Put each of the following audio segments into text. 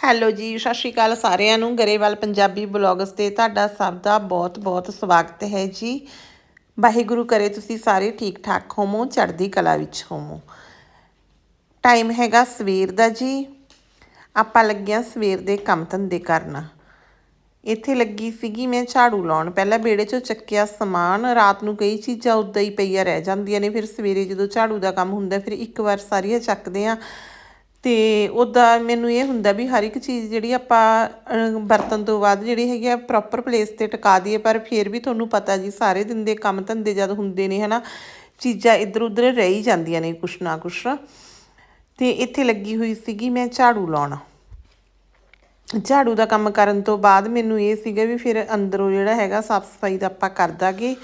Hello ਜੀ, ਸਤਿ ਸ਼੍ਰੀ ਅਕਾਲ ਸਾਰਿਆਂ ਨੂੰ। ਗਰੇਵਾਲ ਪੰਜਾਬੀ ਬਲੌਗਸ ਤੇ ਤੁਹਾਡਾ ਸਭ ਦਾ ਬਹੁਤ-ਬਹੁਤ ਸਵਾਗਤ ਹੈ ਜੀ। ਵਾਹਿਗੁਰੂ ਕਰੇ ਤੁਸੀਂ ਸਾਰੇ ਠੀਕ ਠਾਕ ਹੋਵੋ, ਚੜ੍ਹਦੀ ਕਲਾ ਵਿੱਚ ਹੋਵੋ। ਟਾਈਮ ਹੈਗਾ ਸਵੇਰ ਦਾ ਜੀ। ਆਪਾਂ ਲੱਗਿਆ ਸਵੇਰ ਦੇ ਕੰਮ ਧੰਦੇ ਕਰਨਾ। ਇੱਥੇ ਲੱਗੀ ਸੀਗੀ ਮੈਂ ਝਾੜੂ ਲਾਉਣ। ਪਹਿਲਾਂ ਵਿਹੜੇ 'ਚੋਂ ਚੱਕਿਆ ਸਮਾਨ। ਰਾਤ ਨੂੰ ਕਈ ਚੀਜ਼ਾਂ ਉਦਾਂ ਹੀ ਪਈਆਂ ਰਹਿ ਜਾਂਦੀਆਂ ਨੇ। ਫਿਰ ਸਵੇਰੇ ਜਦੋਂ ਝਾੜੂ ਦਾ ਕੰਮ ਹੁੰਦਾ, ਫਿਰ ਇੱਕ ਵਾਰ ਸਾਰੀਆਂ ਚੱਕਦੇ ਆ ਤੇ ਉਹਦਾ ਮੈਨੂੰ ਇਹ ਹੁੰਦਾ ਵੀ ਹਰ ਇੱਕ ਚੀਜ਼ ਜਿਹੜੀ ਆਪਾਂ ਅਹ, ਵਰਤਣ ਤੋਂ ਬਾਅਦ ਜਿਹੜੀ ਹੈਗੀ ਆ ਪ੍ਰੋਪਰ ਪਲੇਸ ਤੇ ਟਿਕਾ ਦਈਏ ਪਰ ਫਿਰ ਵੀ ਤੁਹਾਨੂੰ ਪਤਾ ਜੀ ਸਾਰੇ ਦਿਨ ਦੇ ਕੰਮ ਧੰਦੇ ਜਦ ਹੁੰਦੇ ਨੇ ਹਨਾ ਚੀਜ਼ਾਂ ਇੱਧਰ ਉੱਧਰ ਰਹਿ ਹੀ ਜਾਂਦੀਆਂ ਨੇ ਕੁਛ ਨਾ ਕੁਛ। ਤੇ ਇੱਥੇ ਲੱਗੀ ਹੋਈ ਸੀਗੀ ਮੈਂ ਝਾੜੂ ਲਾਉਣਾ। ਝਾੜੂ ਦਾ ਕੰਮ ਕਰਨ ਤੋਂ ਬਾਅਦ ਮੈਨੂੰ ਇਹ ਸੀਗਾ ਵੀ ਫਿਰ ਅੰਦਰੋਂ ਜਿਹੜਾ ਹੈਗਾ ਸਾਫ਼ ਸਫ਼ਾਈ ਦਾ ਆਪਾਂ ਕਰ ਦਾਂਗੇ।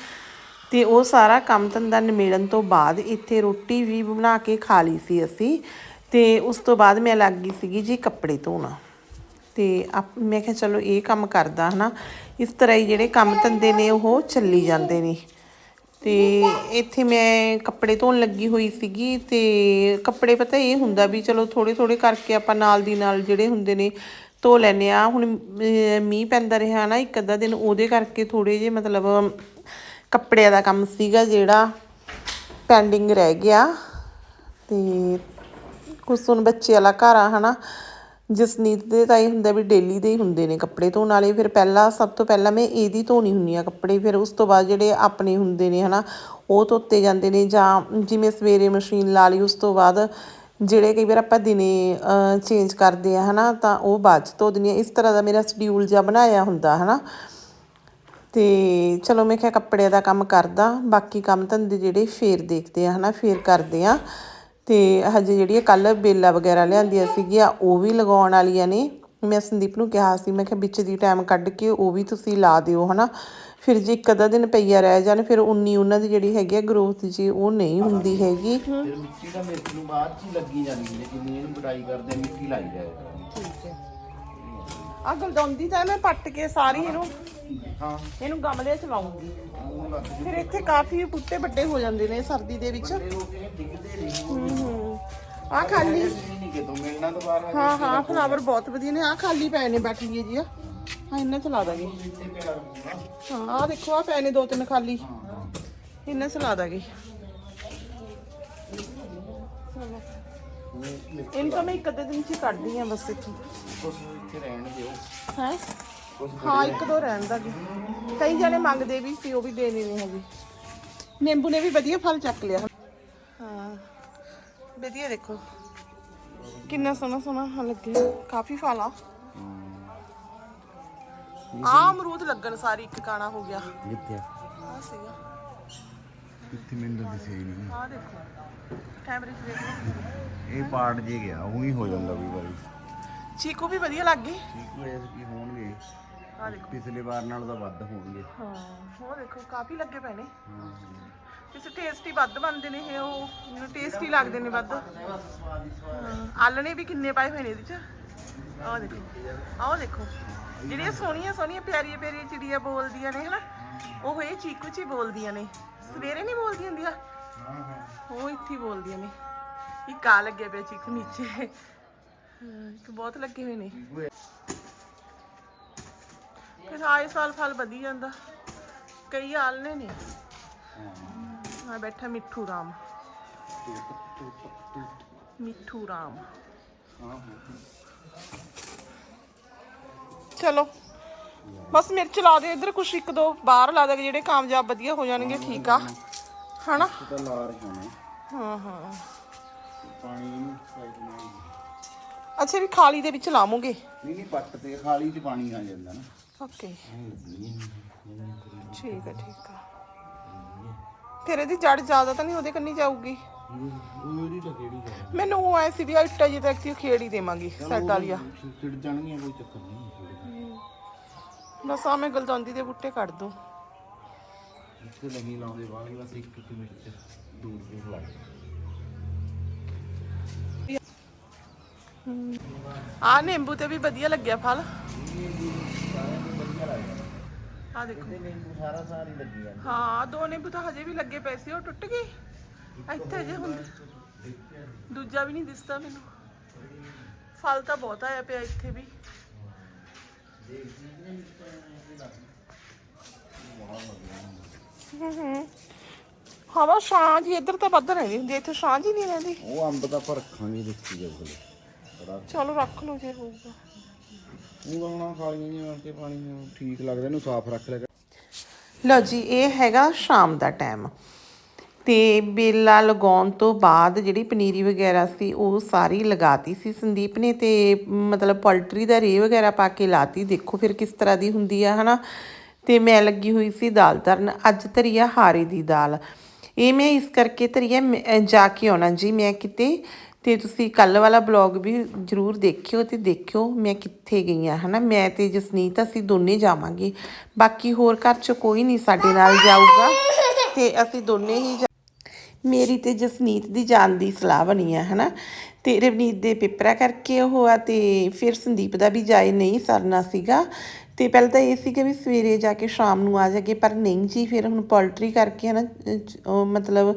ਤੇ ਉਹ ਸਾਰਾ ਕੰਮ ਧੰਦਾ ਨਿਮੇੜਨ ਤੋਂ ਬਾਅਦ ਇੱਥੇ ਰੋਟੀ ਵੀ ਬਣਾ ਕੇ ਖਾ ਲਈ ਸੀ ਅਸੀਂ। ਤੇ ਉਸ ਤੋਂ ਬਾਅਦ ਮੈਂ ਲੱਗ ਗਈ ਸੀਗੀ ਜੀ ਕੱਪੜੇ ਧੋਣ। ਤੇ ਆਪ, ਮੈਂ ਕਿਹਾ ਚਲੋ ਇਹ ਕੰਮ ਕਰਦਾ, ਹਨਾ। ਇਸ ਤਰ੍ਹਾਂ ਹੀ ਜਿਹੜੇ ਕੰਮ ਧੰਦੇ ਨੇ, ਉਹ ਚੱਲੀ ਜਾਂਦੇ ਨੇ। ਤੇ ਇੱਥੇ ਮੈਂ ਕੱਪੜੇ ਧੋਣ ਲੱਗੀ ਹੋਈ ਸੀਗੀ ਤੇ ਕੱਪੜੇ ਪਤਾ ਇਹ ਹੁੰਦਾ ਵੀ ਚਲੋ ਥੋੜੇ ਥੋੜੇ ਕਰਕੇ ਆਪਾਂ ਨਾਲ ਦੀ ਨਾਲ ਜਿਹੜੇ ਹੁੰਦੇ ਨੇ, ਧੋ ਲੈਨੇ ਆ ਹੁਣ ਮੀਂਹ ਪੈਂਦਾ ਰਿਹਾ ਨਾ, ਇੱਕ ਅੱਧਾ ਦਿਨ, ਉਹਦੇ ਕਰਕੇ ਥੋੜੇ ਜਿਹੇ ਮਤਲਬ ਕੱਪੜਿਆਂ ਦਾ ਕੰਮ ਸੀਗਾ ਜਿਹੜਾ ਪੈਂਡਿੰਗ ਰਹਿ ਗਿਆ। ਤੇ ਕੁਛ ਹੁਣ ਬੱਚੇ ਵਾਲਾ ਘਰ ਆ, ਹਨਾ? ਜਸਨੀਤ ਦੇ ਤਾਂ ਇਹ ਹੁੰਦਾ ਵੀ ਡੇਲੀ ਦੇ ਹੀ ਹੁੰਦੇ ਨੇ ਕੱਪੜੇ ਧੋਣ ਵਾਲੇ। ਫਿਰ ਪਹਿਲਾਂ, ਸਭ ਤੋਂ ਪਹਿਲਾਂ ਮੈਂ ਇਹਦੀ ਧੋਣੀ ਹੁੰਨੀ ਆ ਕੱਪੜੇ। ਫਿਰ ਉਸ ਤੋਂ ਬਾਅਦ ਜਿਹੜੇ ਆਪਣੇ ਹੁੰਦੇ ਨੇ, ਹਨਾ, ਉਹ ਧੋਤੇ ਜਾਂਦੇ ਨੇ। ਜਾਂ ਜਿਵੇਂ ਸਵੇਰੇ ਮਸ਼ੀਨ ਲਾ ਲਈ, ਉਸ ਤੋਂ ਬਾਅਦ ਜਿਹੜੇ ਕਈ ਵਾਰ ਆਪਾਂ ਦਿਨੇ ਚੇਂਜ ਕਰਦੇ ਆ ਹਨਾ, ਤਾਂ ਉਹ ਬਾਅਦ ਚ ਧੋ ਦਿੰਦੀ ਆ ਇਸ ਤਰ੍ਹਾਂ ਦਾ ਮੇਰਾ ਸ਼ਡਿਊਲ ਜਿਹਾ ਬਣਾਇਆ ਹੁੰਦਾ, ਹਨਾ। ਤੇ ਚਲੋ, ਮੈਂ ਕਿਹਾ ਕੱਪੜਿਆਂ ਦਾ ਕੰਮ ਕਰਦਾ। ਬਾਕੀ ਕੰਮ ਧੰਦੇ ਜਿਹੜੇ ਫੇਰ ਦੇਖਦੇ ਆ ਹਨਾ, ਫੇਰ ਕਰਦੇ ਆ ਤੇ ਹਜੇ ਜਿਹੜੀਆਂ ਕੱਲ ਬੇਲਾ ਵਗੈਰਾ ਲਿਆਂਦੀਆਂ ਸੀਗੀਆਂ ਉਹ ਵੀ ਲਗਾਉਣ ਵਾਲੀਆਂ ਨੇ। ਮੈਂ ਸੰਦੀਪ ਨੂੰ ਕਿਹਾ ਸੀ ਮੈਂ ਕਿਹਾ ਵਿੱਚ ਦੀ ਟਾਈਮ ਕੱਢ ਕੇ ਉਹ ਵੀ ਤੁਸੀਂ ਲਾ ਦਿਓ ਹਨਾ। ਫਿਰ ਜੇ ਇੱਕ ਅੱਧਾ ਦਿਨ ਪਈਆ ਰਹਿ ਜਾਣ ਫਿਰ ਉਨੀ ਉਹਨਾਂ ਦੀ ਜਿਹੜੀ ਹੈਗੀ ਆ ਗਰੋਥ ਜੀ ਉਹ ਨਹੀਂ ਹੁੰਦੀ ਹੈਗੀ। ਫਿਰ ਮਿੱਟੀ ਦਾ ਮਿਰਚ ਨੂੰ ਬਾਅਦ ਚ ਹੀ ਲੱਗੀ ਜਾਂਦੀ ਹੈ ਜਿੰਨੀ ਇਹਨੂੰ ਕਟਾਈ ਕਰਦੇ ਮਿੱਟੀ ਲਾਈ ਜਾਇਆ ਠੀਕ ਹੈ। ਆ ਗਲਦੌਂਦੀ ਤਾਂ ਮੈਂ ਪੱਟ ਕੇ ਸਾਰੀ ਇਹਨੂੰ ਹਾਂ। ਇਹਨੂੰ ਗਮਲੇ 'ਚ ਲਾਉਂਗੀ। ਫਿਰ ਇੱਥੇ ਕਾਫੀ ਬੂਟੇ ਵੱਡੇ ਹੋ ਜਾਂਦੇ ਨੇ ਸਰਦੀ ਦੇ ਵਿੱਚ। ਆ ਖਾਲੀ। ਹਾਂ ਹਾਂ ਫਲਾਵਰ ਬਹੁਤ ਵਧੀਆ ਨੇ। ਆ ਖਾਲੀ ਪਏ ਨੇ ਬੈਠ ਲਈਏ ਜੀ ਆ। ਹਾਂ ਇਹਨਾਂ ਚ ਲਾ ਦਾਂਗੇ। ਹਾਂ ਆ ਦੇਖੋ ਆ ਪਏ ਨੇ ਦੋ ਤਿੰਨ ਖਾਲੀ। ਇਹਨਾਂ ਚ ਲਾ ਦਾਂਗੇ। ਚਲੋ। ਇਹਨੂੰ ਤਾਂ ਮੈਂ ਇੱਕ ਅੱਧੇ ਦਿਨ ਚ ਹੀ ਕੱਢਦੀ ਆ ਬਸ ਇੱਥੇ। ਕੁਛ ਇੱਥੇ ਰਹਿਣ ਦਿਓ। ਹੈ? ਹਾਂ ਇੱਕ ਦੋ ਰਹਿਣ ਦਾ ਜੀ ਕਈ ਜਣੇ ਮੰਗਦੇ ਵੀ ਸੀ ਉਹ ਵੀ ਦੇ ਨਹੀਂ ਹਜੇ ਨਿੰਬੂ ਨੇ ਵੀ ਵਧੀਆ ਫਲ ਚੱਕ ਲਿਆ। ਹਾਂ। ਵਧੀਆ ਦੇਖੋ। ਕਿੰਨਾ ਸੋਹਣਾ ਸੋਹਣਾ ਹਾਂ ਲੱਗਿਆ ਕਾਫੀ ਫਲ ਆ। ਆ ਅਮਰੂਦ ਲੱਗਣ ਸਾਰੀ ਇੱਕ ਕਾਣਾ ਹੋ ਗਿਆ। ਕਿੱਥੇ ਆ ਸੀਗਾ। ਕਿੱਥੇ ਮੈਨੂੰ ਦਿਸੇ ਨਹੀਂ। ਆ ਦੇਖੋ। ਕੈਮਰੇ 'ਚ ਦੇਖ ਲਓ। ਇਹ ਪਾਰਟ ਜੇ ਗਿਆ ਉਹੀ ਹੋ ਜਾਂਦਾ ਵੀ ਵਾਰੀ। ਚੀਕੂ ਵੀ ਵਧੀਆ ਲੱਗ ਗਏ ਠੀਕ ਹੋਏ ਕੀ ਹੋਣਗੇ? ਆ ਦੇਖੋ। ਪਿਛਲੇ ਵਾਰ ਨਾਲ ਤਾਂ ਵੱਧ ਹੋਣਗੇ। ਹਾਂ ਉਹ ਦੇਖੋ ਕਾਫੀ ਲੱਗੇ ਪਏ ਨੇ। ਕਿਸੇ ਟੇਸਟੀ ਵੱਧ ਬਣਦੇ ਨੇ ਇਹ ਉਹ ਟੇਸਟੀ ਲੱਗਦੇ ਨੇ ਵੱਧ। ਹਾਂ, ਆਲਣੇ ਵੀ ਕਿੰਨੇ ਪਾਏ ਹੋਏ ਨੇ ਇਹਦੇ ਚ। ਆਹ ਦੇਖੋ ਆਹ ਦੇਖੋ। ਜਿਹੜੀਆਂ ਸੋਹਣੀਆਂ ਸੋਹਣੀਆਂ ਪਿਆਰੀਆਂ ਪਿਆਰੀਆਂ ਚਿੜੀਆਂ ਬੋਲਦੀਆਂ ਨੇ ਹਨਾ? ਉਹ ਇਹ ਚੀਕੂ ਚ ਹੀ ਬੋਲਦੀਆਂ ਨੇ। ਸਵੇਰੇ ਨਹੀਂ ਬੋਲਦੀਆਂ ਹੁੰਦੀਆਂ। ਉਹ ਇੱਥੇ ਹੀ ਬੋਲਦੀਆਂ ਨੇ ਇੱਕ ਆ ਲੱਗੇ ਪਿਆ ਚੀਕੂ ਨੀਚੇ। ਇੱਕ ਬਹੁਤ ਲੱਗੇ ਹੋਏ ਨੇ। ਫਿਰ ਆਏ ਸਾਲ ਫਲ ਵਧੀ ਜਾਂਦਾ। ਕਈ ਆਲਣੇ ਨੇ। ਆ ਬੈਠਾ ਮਿੱਠੂ ਰਾਮ। ਮਿੱਠੂ ਰਾਮ। ਚਲੋ। ਬਸ ਮਿਰਚ ਲਾ ਦੇ ਇੱਧਰ ਕੁਛ ਇੱਕ ਦੋ ਬਾਹਰ ਲਾ ਦੇ ਜਿਹੜੇ ਕਾਮਯਾਬ ਵਧੀਆ ਹੋ ਜਾਣਗੇ, ਠੀਕ ਆ। ਹਨਾ? ਤਾਂ ਲਾ ਰਹੇ ਹੋਣੇ ਹਾਂ ਹਾਂ। ਪਾਣੀ ਨੂੰ ਸਾਈਡ ਨਹੀਂ ਅੱਛਾ ਵੀ ਖਾਲੀ ਦੇ ਵਿੱਚ ਲਾਵਾਂਗੇ? ਨਹੀਂ ਨਹੀਂ ਪੱਟ ਤੇ ਖਾਲੀ ਚ ਪਾਣੀ ਆ ਜਾਂਦਾ ਨਾ। ਓਕੇ। ਠੀਕ ਹੈ ਠੀਕ ਆ। ਫਿਰ ਇਹਦੀ ਜੜ ਜ਼ਿਆਦਾ ਤਾਂ ਨਹੀਂ ਉਹਦੇ ਕੰਨੀ ਜਾਊਗੀ? ਉਹਦੀ ਤਾਂ ਕਿਹੜੀ ਹੈ ਮੈਨੂੰ ਉਹ ਐ ਸੀ ਵੀ ਆ ਇੱਟਾ ਜੀ ਤੱਕ ਖੇੜ ਹੀ ਦੇਵਾਂਗੀ ਸੈੱਟ ਵਾਲੀਆ ਛਿੜ ਜਾਣਗੀਆਂ ਕੋਈ ਚੱਕਰ ਨਹੀਂ ਬਸ ਆ ਮੈਂ ਗਲਦੌਂਦੀ ਦੇ ਬੂਟੇ ਕੱਢ ਦੂੰ। ਇੱਥੇ ਨਹੀਂ ਲਾਉਂਦੇ ਬਾਹਰ ਬਸ ਇੱਕ ਇੱਕ ਮਿੰਟ ਦੂਰ ਦੂਰ ਲੱਗ ਆ ਨਿੰਬੂ ਤੇ ਵੀ ਵਧੀਆ ਲੱਗਿਆ ਫਲ। ਆ ਦੇਖੋ। ਨਿੰਬੂ ਸਾਰਾ ਸਾਰੀ ਲੱਗੀ ਜਾਂਦਾ। ਹਾਂ ਦੋ ਨਿੰਬੂ ਤਾਂ ਹਜੇ ਵੀ ਲੱਗੇ ਪਏ ਸੀ ਉਹ ਟੁੱਟ ਗਏ। ਇੱਥੇ ਜੇ ਹੁੰਦੇ ਦੂਜਾ ਵੀ ਨਹੀਂ ਦਿਸਦਾ ਮੈਨੂੰ। ਫਲ ਤਾਂ ਬਹੁਤ ਆਇਆ ਪਿਆ ਇੱਥੇ ਵੀ। ਹਵਾ ਸ਼ਾਂ ਜੀ ਇੱਧਰ ਤਾਂ ਵੱਧ ਰਹਿੰਦੀ ਹੁੰਦੀ ਹੈ, ਇੱਥੇ ਸ਼ਾਂ ਜੀ ਨਹੀਂ ਰਹਿੰਦੀ। ਉਹ ਅੰਬ ਤਾਂ ਆਪਾਂ ਰੱਖਾਂਗੇ ਦੇਖੀ ਜਾਊਗਾ ਬੜਾ ਚਲੋ ਰੱਖ ਲਓ ਜੇ ਹੋਊਗਾ। ਉਹ ਲਾਉਣਾ ਖਾਲੀਆਂ ਜਿਹੀਆਂ ਕੇ ਪਾਣੀ ਨਾਲ ਠੀਕ ਲੱਗਦਾ ਇਹਨੂੰ ਸਾਫ਼ ਰੱਖ ਲਿਆ। ਲਓ ਜੀ ਇਹ ਹੈਗਾ ਸ਼ਾਮ ਦਾ ਟਾਈਮ। ਤੇ ਬੇਲਾ ਲਗਾਉਣ ਤੋਂ ਬਾਅਦ ਜਿਹੜੀ ਪਨੀਰੀ ਵਗੈਰਾ ਸੀ ਉਹ ਸਾਰੀ ਲਗਾਤੀ ਸੀ ਸੰਦੀਪ ਨੇ ਤੇ ਮਤਲਬ ਪੋਲਟਰੀ ਦਾ ਰੇ ਵਗੈਰਾ ਪਾ ਕੇ ਲਾਤੀ। ਦੇਖੋ ਫਿਰ ਕਿਸ ਤਰ੍ਹਾਂ ਦੀ ਹੁੰਦੀ ਆ ਹਨਾ? ਤੇ ਮੈਂ ਲੱਗੀ ਹੋਈ ਸੀ ਦਾਲ ਧਰਨ ਅੱਜ ਧਰੀ ਆ ਹਾਰੇ ਦੀ ਦਾਲ। ਇਹ ਮੈਂ ਇਸ ਕਰਕੇ ਧਰੀ ਆ ਮੈਂ- ਜਾ ਕੇ ਆਉਣਾ ਜੀ ਮੈਂ ਕਿਤੇ। ਤੇ ਤੁਸੀਂ ਕੱਲ ਵਾਲਾ ਬਲੌਗ ਵੀ ਜਰੂਰ ਦੇਖਿਓ ਤੇ ਦੇਖਿਓ ਮੈਂ ਕਿੱਥੇ ਗਈ ਆ, ਹਨਾ? ਮੈਂ ਤੇ ਜਸਨੀਤ, ਅਸੀਂ ਦੋਨੇ ਜਾਵਾਂਗੇ। ਬਾਕੀ ਹੋਰ ਘਰ ਚ ਕੋਈ ਨਹੀਂ ਸਾਡੇ ਨਾਲ ਜਾਊਗਾ। ਤੇ ਅਸੀਂ ਦੋਨੇ ਹੀ ਜਾ- ਮੇਰੀ ਤੇ ਜਸਨੀਤ ਦੀ ਜਾਣ ਦੀ ਸਲਾਹ ਬਣੀ ਆ, ਹਨਾ? ਤੇ ਰਵਨੀਤ ਦੇ ਪੇਪਰਾਂ ਕਰਕੇ ਉਹ ਆ ਤੇ ਫਿਰ ਸੰਦੀਪ ਦਾ ਵੀ ਜਾਏ ਨਹੀਂ ਸਰਨਾ ਸੀਗਾ। ਤੇ ਪਹਿਲਾਂ ਤਾਂ ਇਹ ਸੀਗਾ ਵੀ ਸਵੇਰੇ ਜਾ ਕੇ ਸ਼ਾਮ ਨੂੰ ਆ ਜਾਗੇ, ਪਰ ਨਹੀਂ ਜੀ, ਫਿਰ ਹੁਣ ਪੋਲਟਰੀ ਕਰਕੇ ਹਨਾ ਅਹ ਉਹ ਮਤਲਬ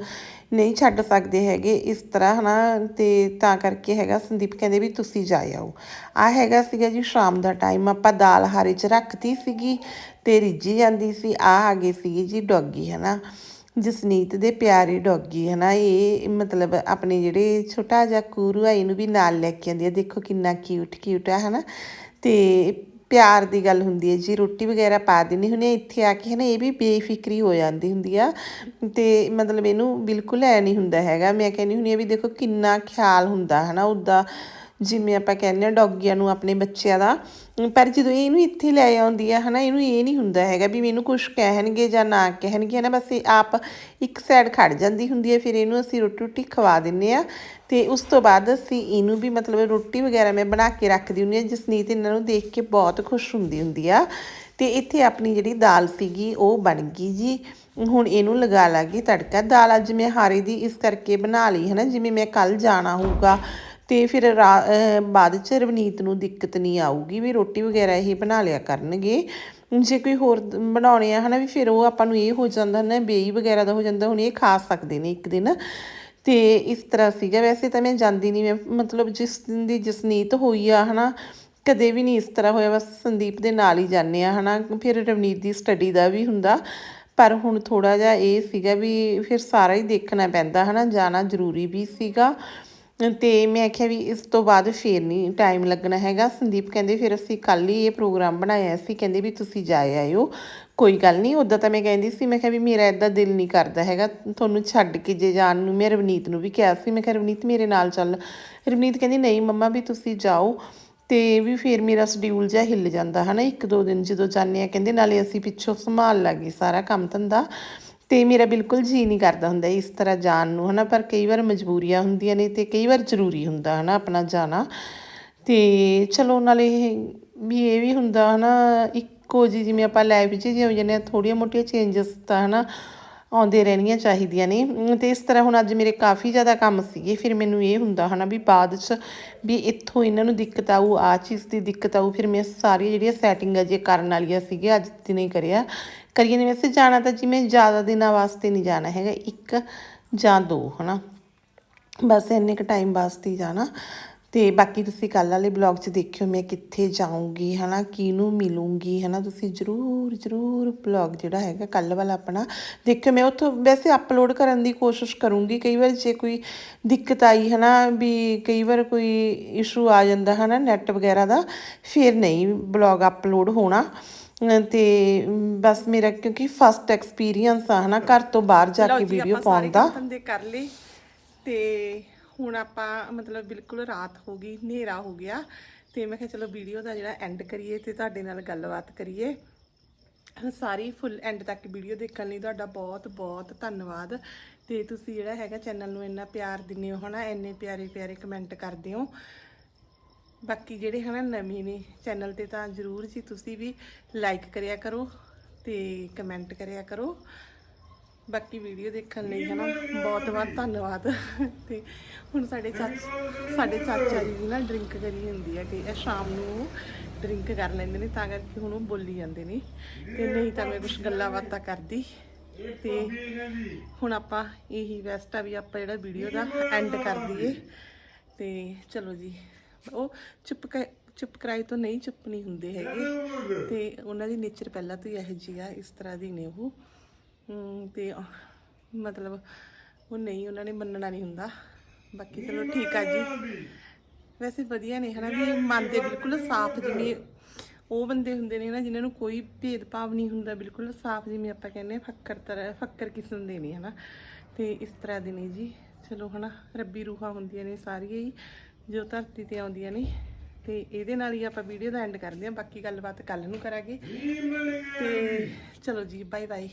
ਨਹੀਂ ਛੱਡ ਸਕਦੇ ਹੈਗੇ ਇਸ ਤਰ੍ਹਾਂ ਹਨਾ, ਤੇ ਤਾਂ ਕਰਕੇ ਹੈਗਾ, ਸੰਦੀਪ ਕਹਿੰਦੇ ਵੀ ਤੁਸੀਂ ਜਾ ਆਓ ਆ ਹੈਗਾ ਸੀਗਾ ਜੀ ਸ਼ਾਮ ਦਾ ਟਾਈਮ ਆਪਾਂ ਦਾਲ ਹਾਰੇ 'ਚ ਰੱਖਤੀ ਸੀਗੀ ਤੇ ਰਿੱਝੀ ਜਾਂਦੀ ਸੀ, ਆ ਆ ਗਏ ਸੀਗੀ ਜੀ ਡੌਗੀ ਹਨਾ। ਜਸਨੀਤ ਦੇ ਪਿਆਰੇ ਡੌਗੀ ਹੈ ਨਾ ਇਹ ਮਤਲਬ ਆਪਣੇ ਜਿਹੜੇ ਛੋਟਾ ਜਿਹਾ ਕੂਰੂ ਆ ਇਹਨੂੰ ਵੀ ਨਾਲ ਲੈ ਕੇ ਆਉਂਦੀ ਆ। ਦੇਖੋ ਕਿੰਨਾ ਕਿਊਟ ਕਿਊਟ ਆ, ਹਨਾ। ਤੇ ਪਿਆਰ ਦੀ ਗੱਲ ਹੁੰਦੀ ਹੈ ਜੀ, ਰੋਟੀ ਵਗੈਰਾ ਪਾ ਦਿੰਦੀ ਹੁੰਦੀ ਆ, ਇੱਥੇ ਆ ਕੇ ਹੈ ਨਾ ਇਹ ਵੀ ਬੇਫਿਕਰੀ ਹੋ ਜਾਂਦੀ ਹੁੰਦੀ ਆ। ਤੇ ਮਤਲਬ ਇਹਨੂੰ ਬਿਲਕੁਲ ਐ ਨਹੀਂ ਹੁੰਦਾ ਹੈਗਾ। ਮੈਂ ਕਹਿੰਦੀ ਹੁੰਦੀ ਆ ਵੀ ਦੇਖੋ ਕਿੰਨਾ ਖਿਆਲ ਹੁੰਦਾ ਹੈ ਨਾ ਉਹਦਾ ਜਿਵੇਂ ਆਪਾਂ ਕਹਿੰਦੇ ਆ ਡੌਗੀਆਂ ਨੂੰ ਆਪਣੇ ਬੱਚਿਆਂ ਦਾ, ਪਰ ਜਦੋਂ ਇਹ ਇਹਨੂੰ ਇੱਥੇ ਲੈ ਆਉਂਦੀ ਆ, ਹਨਾ, ਇਹਨੂੰ ਇਹ ਨਹੀਂ ਹੁੰਦਾ ਹੈਗਾ ਵੀ ਮੈਨੂੰ ਕੁਝ ਕਹਿਣਗੇ ਜਾਂ ਨਾ ਕਹਿਣਗੇ, ਹਨਾ, ਬਸ ਇਹ ਆਪ ਇੱਕ ਸਾਈਡ ਖੜ ਜਾਂਦੀ ਹੁੰਦੀ ਹੈ ਫਿਰ ਇਹਨੂੰ ਅਸੀਂ ਰੋਟੀ ਰੋਟੀ ਖਵਾ ਦਿੰਨੇ ਆ ਤੇ ਉਸ ਤੋਂ ਬਾਅਦ ਅਸੀਂ ਇਹਨੂੰ ਵੀ ਮਤਲਬ ਰੋਟੀ ਵਗੈਰਾ ਮੈਂ ਬਣਾ ਕੇ ਰੱਖਦੀ ਹੁੰਦੀ ਆ ਜਸਨੀਤ ਇਹਨਾਂ ਨੂੰ ਦੇਖ ਕੇ ਬਹੁਤ ਖੁਸ਼ ਹੁੰਦੀ ਹੁੰਦੀ ਆ। ਤੇ ਇੱਥੇ ਆਪਣੀ ਜਿਹੜੀ ਦਾਲ ਸੀਗੀ, ਉਹ ਬਣ ਗਈ ਜੀ। ਹੁਣ ਇਹਨੂੰ ਲਗਾ ਲਾਂਗੇ ਤੜਕਾ। ਦਾਲ ਅੱਜ ਮੈਂ ਹਾਰੇ ਦੀ ਇਸ ਕਰਕੇ ਬਣਾ ਲਈ ਹੈ ਨਾ ਜਿਵੇਂ ਮੈਂ ਕੱਲ ਜਾਣਾ ਹੋਊਗਾ ਤੇ ਫਿਰ ਰਾ- ਬਾਅਦ ਚ ਰਵਨੀਤ ਨੂੰ ਦਿੱਕਤ ਨਹੀਂ ਆਊਗੀ ਵੀ ਰੋਟੀ ਵਗੈਰਾ ਇਹ ਬਣਾ ਲਿਆ ਕਰਨਗੇ। ਜੇ ਕੋਈ ਹੋਰ ਬਣਾਉਣੇ ਆ ਹਨਾ ਵੀ ਫਿਰ ਉਹ ਆਪਾਂ ਨੂੰ ਇਹ ਹੋ ਜਾਂਦਾ ਨਾ, ਬੇਈ ਵਗੈਰਾ ਦਾ ਹੋ ਜਾਂਦਾ, ਹੁਣ ਇਹ ਖਾ ਸਕਦੇ ਨੇ ਇੱਕ ਦਿਨ। ਤੇ ਇਸ ਤਰ੍ਹਾਂ ਸੀਗਾ। ਵੈਸੇ ਤਾਂ ਮੈਂ ਜਾਂਦੀ ਨਹੀਂ ਮੈਂ ਮਤਲਬ ਜਿਸ ਦਿਨ ਦੀ ਜਸਨੀਤ ਹੋਈ ਆ ਹਨਾ, ਕਦੇ ਵੀ ਨਹੀਂ ਇਸ ਤਰ੍ਹਾਂ ਹੋਇਆ। ਬਸ ਸੰਦੀਪ ਦੇ ਨਾਲ ਹੀ ਜਾਂਦੇ ਆ ਹਨਾ। ਫਿਰ ਰਵਨੀਤ ਦੀ ਸਟੱਡੀ ਦਾ ਵੀ ਹੁੰਦਾ। ਪਰ ਹੁਣ ਥੋੜਾ ਜਿਹਾ ਇਹ ਸੀਗਾ ਵੀ ਫਿਰ ਸਾਰਾ ਹੀ ਦੇਖਣਾ ਪੈਂਦਾ ਹਨਾ। ਜਾਣਾ ਜ਼ਰੂਰੀ ਵੀ ਸੀਗਾ। ਤੇ ਮੈਂ ਆਖਿਆ ਵੀ ਇਸ ਤੋਂ ਬਾਅਦ ਫੇਰ ਨਹੀਂ ਟਾਈਮ ਲੱਗਣਾ ਹੈਗਾ। ਸੰਦੀਪ ਕਹਿੰਦੇ ਫਿਰ ਅਸੀਂ ਕੱਲ ਹੀ ਇਹ ਪ੍ਰੋਗਰਾਮ ਬਣਾਇਆ ਸੀ। ਕਹਿੰਦੇ ਵੀ ਤੁਸੀਂ ਜਾ ਆਇਓ। ਕੋਈ ਗੱਲ ਨਹੀਂ ਉਦਾਂ ਤਾਂ ਮੈਂ ਕਹਿੰਦੀ ਸੀ, ਮੈਂ ਕਿਹਾ ਵੀ ਮੇਰਾ ਇਦਾਂ ਦਿਲ ਨਹੀਂ ਕਰਦਾ ਹੈਗਾ। ਤੁਹਾਨੂੰ ਛੱਡ ਕੇ ਜੇ ਜਾਣ ਨੂੰ, ਮੈਂ ਰਵਨੀਤ ਨੂੰ ਵੀ ਕਿਹਾ ਸੀ। ਮੈਂ ਕਿਹਾ, ਰਵਨੀਤ ਮੇਰੇ ਨਾਲ ਚੱਲ। ਰਵਨੀਤ ਕਹਿੰਦੀ, ਨਹੀਂ ਮੰਮਾ ਵੀ ਤੁਸੀਂ ਜਾਓ। ਤੇ ਵੀ ਫਿਰ ਮੇਰਾ ਸ਼ਡਿਊਲ ਜਿਹਾ ਹਿੱਲ ਜਾਂਦਾ, ਹਨਾ। ਇੱਕ ਦੋ ਦਿਨ ਜਦੋਂ ਜਾਂਦੇ ਆ, ਕਹਿੰਦੇ ਨਾਲੇ ਅਸੀਂ ਪਿੱਛੋਂ ਸੰਭਾਲ ਲਾਂਗੇ ਸਾਰਾ ਕੰਮ ਧੰਦਾ। ਤੇ ਮੇਰਾ ਬਿਲਕੁਲ ਜੀ ਨਹੀਂ ਕਰਦਾ ਹੁੰਦਾ ਇਸ ਤਰ੍ਹਾਂ ਜਾਣ ਨੂੰ, ਹਨਾ। ਪਰ ਕਈ ਵਾਰ ਮਜਬੂਰੀਆਂ ਹੁੰਦੀਆਂ ਨੇ ਤੇ ਕਈ ਵਾਰ ਜ਼ਰੂਰੀ ਹੁੰਦਾ, ਹਨਾ, ਆਪਣਾ ਜਾਣਾ। ਤੇ ਚਲੋ, ਨਾਲੇ ਵੀ ਇਹ ਵੀ ਹੁੰਦਾ, ਹਨਾ, ਇੱਕੋ ਜੀ ਜਿਵੇਂ ਆਪਾਂ ਲਾਈਫ 'ਚ ਜਿਵੇਂ ਜਾਂਦੇ ਹਾਂ ਥੋੜੀਆਂ ਮੋਟੀਆਂ ਚੇਂਜਸ ਤਾਂ, ਹਨਾ ਆਉਂਦੇ ਰਹਿਣੀਆਂ ਚਾਹੀਦੀਆਂ ਨੇ। ਅਮ ਤੇ ਇਸ ਤਰ੍ਹਾਂ ਹੁਣ ਅੱਜ ਮੇਰੇ ਕਾਫੀ ਜ਼ਿਆਦਾ ਕੰਮ ਸੀਗੇ, ਫਿਰ ਮੈਨੂੰ ਇਹ ਹੁੰਦਾ, ਹਨਾ, ਵੀ ਬਾਅਦ 'ਚ ਵੀ ਇੱਥੋਂ ਇਹਨਾਂ ਨੂੰ ਦਿੱਕਤ ਆਊ ਆ ਚੀਜ਼ ਦੀ ਦਿੱਕਤ ਆਊ, ਫਿਰ ਮੈਂ ਸਾਰੀਆਂ ਜਿਹੜੀਆਂ ਸੈਟਿੰਗਾਂ ਜੇ ਕਰਨ ਵਾਲੀਆਂ ਸੀਗੀਆਂ, ਅੱਜ ਦਿਨੇ ਕਰਿਆ। ਕਰੀਏ ਨੇ ਵੈਸੇ ਜਾਣਾ ਤਾਂ ਜਿਵੇਂ ਜ਼ਿਆਦਾ ਦਿਨਾਂ ਵਾਸਤੇ ਨਹੀਂ ਜਾਣਾ ਹੈਗਾ, ਇੱਕ ਜਾਂ ਦੋ, ਹਨਾ। ਬਸ ਇੰਨੇ ਕ ਟਾਈਮ ਵਾਸਤੇ ਜਾਣਾ। ਤੇ ਬਾਕੀ ਤੁਸੀਂ ਕੱਲ ਵਾਲੇ ਬਲੌਗ 'ਚ ਦੇਖਿਓ ਮੈਂ ਕਿੱਥੇ ਜਾਊਂਗੀ, ਹਨਾ, ਕਿਹਨੂੰ ਮਿਲੂੰਗੀ, ਹਨਾ। ਤੁਸੀਂ ਜਰੂਰ ਜਰੂਰ ਬਲੌਗ ਜਿਹੜਾ ਹੈਗਾ ਕੱਲ ਵਾਲਾ ਆਪਣਾ ਦੇਖਿਓ। ਮੈਂ ਉੱਥੋਂ ਵੈਸੇ ਅਪਲੋਡ ਕਰਨ ਦੀ ਕੋਸ਼ਿਸ਼ ਕਰੂੰਗੀ। ਕਈ ਵਾਰ ਜੇ ਕੋਈ ਦਿੱਕਤ ਆਈ, ਹਨਾ, ਵੀ ਕਈ ਵਾਰ ਕੋਈ ਇਸ਼ੂ ਆ ਜਾਂਦਾ, ਹਨਾ ਨੈਟ ਵਗੈਰਾ ਦਾ, ਫਿਰ ਨਹੀਂ ਬਲੌਗ ਅਪਲੋਡ ਹੋਣਾ। ਤੇ ਬਸ ਮੇਰਾ ਕਿਉਂਕਿ ਫਸਟ ਐਕਸਪੀਰੀਅੰਸ ਆ ਹਨਾ ਘਰ ਤੋਂ ਬਾਹਰ ਜਾ ਕੇ ਵੀਡੀਓ ਪਾਉਣ ਦਾ ਧੰਦੇ ਕਰ ਲਏ ਤੇ ਹੁਣ ਆਪਾਂ ਮਤਲਬ ਬਿਲਕੁਲ ਰਾਤ ਹੋ ਗਈ ਹਨੇਰਾ ਹੋ ਗਿਆ। ਤੇ ਮੈਂ ਕਿਹਾ ਚਲੋ ਵੀਡੀਓ ਦਾ ਜਿਹੜਾ ਐਂਡ ਕਰੀਏ ਤੇ ਤੁਹਾਡੇ ਨਾਲ ਗੱਲਬਾਤ ਕਰੀਏ। ਸਾਰੀ ਫੁੱਲ ਐਂਡ ਤੱਕ ਵੀਡੀਓ ਦੇਖਣ ਲਈ ਤੁਹਾਡਾ ਬਹੁਤ ਬਹੁਤ ਧੰਨਵਾਦ। ਤੇ ਤੁਸੀਂ ਜਿਹੜਾ ਹੈਗਾ ਚੈਨਲ ਨੂੰ ਇੰਨਾ ਪਿਆਰ ਦਿੰਦੇ ਹੋ ਹਨਾ ਇੰਨੇ ਪਿਆਰੇ ਪਿਆਰੇ ਕਮੈਂਟ ਕਰਦੇ ਹੋ। ਬਾਕੀ ਜਿਹੜੇ ਹਨਾ ਨਵੇਂ ਨੇ ਚੈਨਲ ਤੇ ਤਾਂ ਜਰੂਰ ਜੀ ਤੁਸੀਂ ਵੀ ਲਾਈਕ ਕਰਿਆ ਕਰੋ ਤੇ ਕਮੈਂਟ ਕਰਿਆ ਕਰੋ। ਬਾਕੀ ਵੀਡੀਓ ਦੇਖਣ ਲਈ ਹਨਾ ਬਹੁਤ ਬਹੁਤ ਧੰਨਵਾਦ। ਤੇ ਹੁਣ ਸਾਡੇ ਚਾਚਾ ਸਾਡੇ ਚਾਚਾ ਜੀ ਦੀ ਨਾ ਡਰਿੰਕ ਕਰੀ ਹੁੰਦੀ ਹੈ ਕਿ ਇਹ ਸ਼ਾਮ ਨੂੰ ਡਰਿੰਕ ਕਰ ਲੈਂਦੇ ਨੇ ਤਾਂ ਕਰਕੇ ਹੁਣ ਉਹ ਬੋਲੀ ਜਾਂਦੇ ਨੇ। ਤੇ ਨਹੀਂ ਤਾਂ ਮੈਂ ਕੁਝ ਗੱਲਾਂ ਬਾਤਾਂ ਕਰਦੀ। ਤੇ ਹੁਣ ਆਪਾਂ ਇਹੀ ਬੈਸਟ ਆ ਵੀ ਆਪਾਂ ਜਿਹੜਾ ਵੀਡੀਓ ਦਾ ਐਂਡ ਕਰ ਦਈਏ। ਤੇ ਚਲੋ ਜੀ। ਉਹ ਚੁੱਪ ਕ- ਚੁੱਪ ਕਰਾਈ ਤੋਂ ਨਹੀਂ ਚੁੱਪ ਨਹੀਂ ਹੁੰਦੇ ਹੈਗੇ। ਤੇ ਉਹਨਾਂ ਦੀ ਨੇਚਰ ਪਹਿਲਾਂ ਤੋਂ ਹੀ ਇਹੋ ਜਿਹੀ ਆ ਇਸ ਤਰ੍ਹਾਂ ਦੀ ਨੇ ਉਹ। ਤੇ ਮਤਲਬ ਉਹ ਨਹੀਂ ਉਹਨਾਂ ਨੇ ਮੰਨਣਾ ਨਹੀਂ ਹੁੰਦਾ। ਬਾਕੀ ਚਲੋ ਠੀਕ ਆ ਜੀ। ਵੈਸੇ ਵਧੀਆ ਨੇ ਹਨਾ ਵੀ ਮਨ ਦੇ ਬਿਲਕੁਲ ਸਾਫ਼ ਜਿਵੇਂ ਉਹ ਬੰਦੇ ਹੁੰਦੇ ਨੇ ਨਾ ਜਿਨ੍ਹਾਂ ਨੂੰ ਕੋਈ ਭੇਦਭਾਵ ਨਹੀਂ ਹੁੰਦਾ ਬਿਲਕੁਲ ਸਾਫ਼ ਜਿਵੇਂ ਆਪਾਂ ਕਹਿੰਦੇ ਫੱਕਰ ਤਰ੍ਹਾਂ ਫੱਕਰ ਕਿਸਮ ਦੇ ਨੇ ਹਨਾ। ਤੇ ਇਸ ਤਰ੍ਹਾਂ ਦੇ ਨੇ ਜੀ। ਚਲੋ ਹਨਾ ਰੱਬੀ ਰੂਹਾਂ ਹੁੰਦੀਆਂ ਨੇ ਸਾਰੀਆਂ ਹੀ। ਜੋ ਧਰਤੀ ਤੇ ਆਉਂਦੀਆਂ ਨੇ। ਤੇ ਇਹਦੇ ਨਾਲ ਹੀ ਆਪਾਂ ਵੀਡੀਓ ਦਾ ਐਂਡ ਕਰਦੇ ਹਾਂ। ਬਾਕੀ ਗੱਲਬਾਤ ਕੱਲ ਨੂੰ ਕਰਾਂਗੇ। ਤੇ ਚਲੋ ਜੀ ਬਾਏ ਬਾਏ